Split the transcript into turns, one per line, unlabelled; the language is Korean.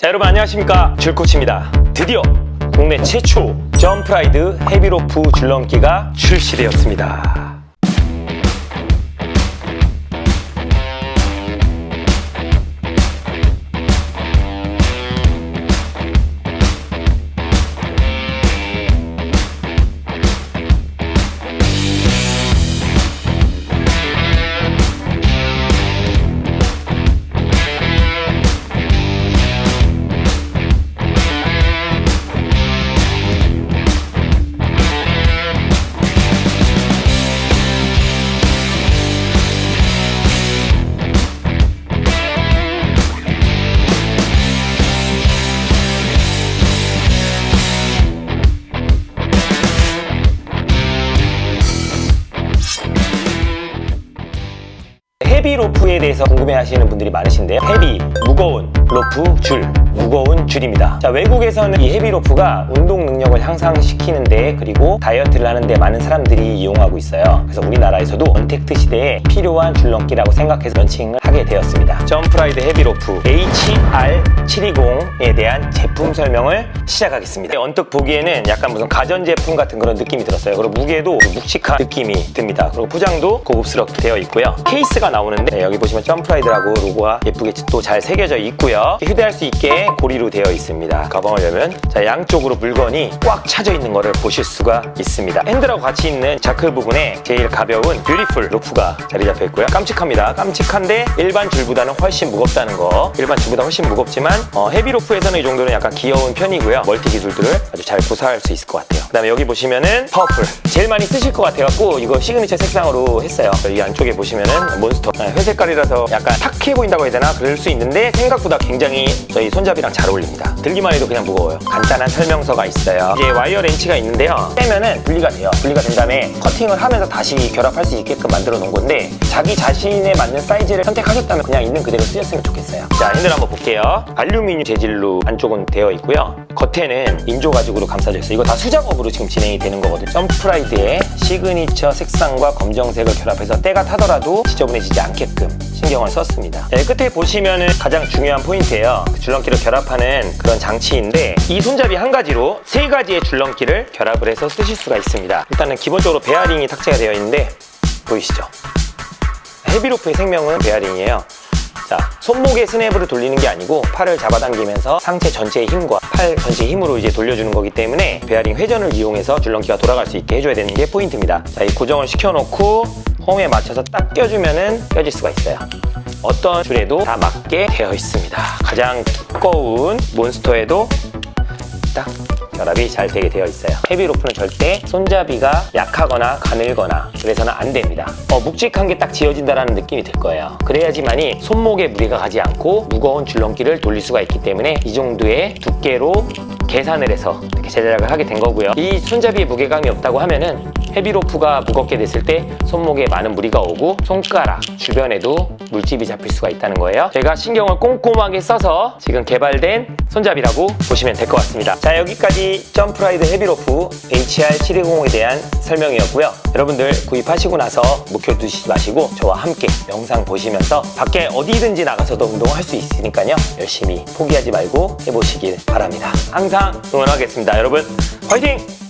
자 여러분 안녕하십니까? 줄코치입니다. 드디어 국내 최초 점프라이드 헤비로프 줄넘기가 출시되었습니다 헤비 로프에 대해서 궁금해하시는 분들이 많으신데요. 헤비 무거운 로프 줄 무거운 줄입니다. 자 외국에서는 이 헤비 로프가 운동 능력을 향상시키는데 그리고 다이어트를 하는데 많은 사람들이 이용하고 있어요. 그래서 우리나라에서도 언택트 시대에 필요한 줄넘기라고 생각해서 런칭을 하게 되었습니다. 점프라이드 헤비 로프 HR720에 대한 제품 설명을 시작하겠습니다. 언뜻 보기에는 약간 무슨 가전제품 같은 그런 느낌이 들었어요. 그리고 무게도 묵직한 느낌이 듭니다. 그리고 포장도 고급스럽게 되어 있고요. 케이스가 나오는데 네, 여기 보시면 점프라이드라고 로고가 예쁘게 또 잘 새겨져 있고요. 휴대할 수 있게 고리로 되어 있습니다. 가방을 열면 자 양쪽으로 물건이 꽉 차져 있는 것을 보실 수가 있습니다. 핸들하고 같이 있는 자크 부분에 제일 가벼운 뷰티풀 로프가 자리 잡혀 있고요. 깜찍합니다. 깜찍한데 일반 줄보다는 훨씬 무겁다는 거. 일반 줄보다 훨씬 무겁지만 어, 헤비 로프에서는 이 정도는 약간 귀여운 편이고요. 멀티 기술들을 아주 잘 구사할 수 있을 것 같아요. 그다음에 여기 보시면은 파워풀 제일 많이 쓰실 것 같아갖고 이거 시그니처 색상으로 했어요. 이 안쪽에 보시면은 몬스터 아, 회색깔이라서 약간 탁해 보인다고 해야 되나 그럴 수 있는데 생각보다 굉장히 저희 손잡이랑 잘 어울립니다. 들기만 해도 그냥 무거워요. 간단한 설명서가 있어요. 이제 와이어 렌치가 있는데요. 빼면은 분리가 돼요. 분리가 된 다음에 커팅을 하면서 다시 결합할 수 있게끔 만들어 놓은 건데 자기 자신에 맞는 사이즈를 선택하셨다면 그냥 있는 그대로 쓰셨으면 좋겠어요. 자 핸들 한번 볼게요. 알루미늄 재질로 안쪽은 되어 있고요. 겉에는 인조 가죽으로 감싸져 있어요. 이거 다 수작업 으로 지금 진행이 되는 거거든요. 점프라이드의 시그니처 색상과 검정색을 결합해서 때가 타더라도 지저분해지지 않게끔 신경을 썼습니다. 네, 끝에 보시면은 가장 중요한 포인트예요. 그 줄넘기를 결합하는 그런 장치인데 이 손잡이 한 가지로 세 가지의 줄넘기를 결합을 해서 쓰실 수가 있습니다. 일단은 기본적으로 베어링이 탑재가 되어 있는데 보이시죠? 헤비로프의 생명은 베어링이에요. 자, 손목에 스냅으로 돌리는 게 아니고 팔을 잡아당기면서 상체 전체의 힘과 팔 전체의 힘으로 이제 돌려주는 거기 때문에 베어링 회전을 이용해서 줄넘기가 돌아갈 수 있게 해줘야 되는 게 포인트입니다. 자, 이 고정을 시켜놓고 홈에 맞춰서 딱 껴주면은 껴질 수가 있어요. 어떤 줄에도 다 맞게 되어 있습니다. 가장 두꺼운 몬스터에도 딱 결합이 잘 되게 되어 있어요. 헤비 로프는 절대 손잡이가 약하거나 가늘거나 그래서는 안 됩니다. 어, 묵직한 게 딱 지어진다라는 느낌이 들 거예요. 그래야지만이 손목에 무리가 가지 않고 무거운 줄넘기를 돌릴 수가 있기 때문에 이 정도의 두께로 계산을 해서 이렇게 제작을 하게 된 거고요. 이 손잡이에 무게감이 없다고 하면은 헤비 로프가 무겁게 됐을 때 손목에 많은 무리가 오고 손가락 주변에도 물집이 잡힐 수가 있다는 거예요. 제가 신경을 꼼꼼하게 써서 지금 개발된 손잡이라고 보시면 될 것 같습니다. 자 여기까지 점프라이드 헤비로프 HR720에 대한 설명이었고요. 여러분들 구입하시고 나서 묵혀두시지 마시고 저와 함께 영상 보시면서 밖에 어디든지 나가서도 운동할 수 있으니까요. 열심히 포기하지 말고 해보시길 바랍니다. 항상 응원하겠습니다. 여러분 화이팅!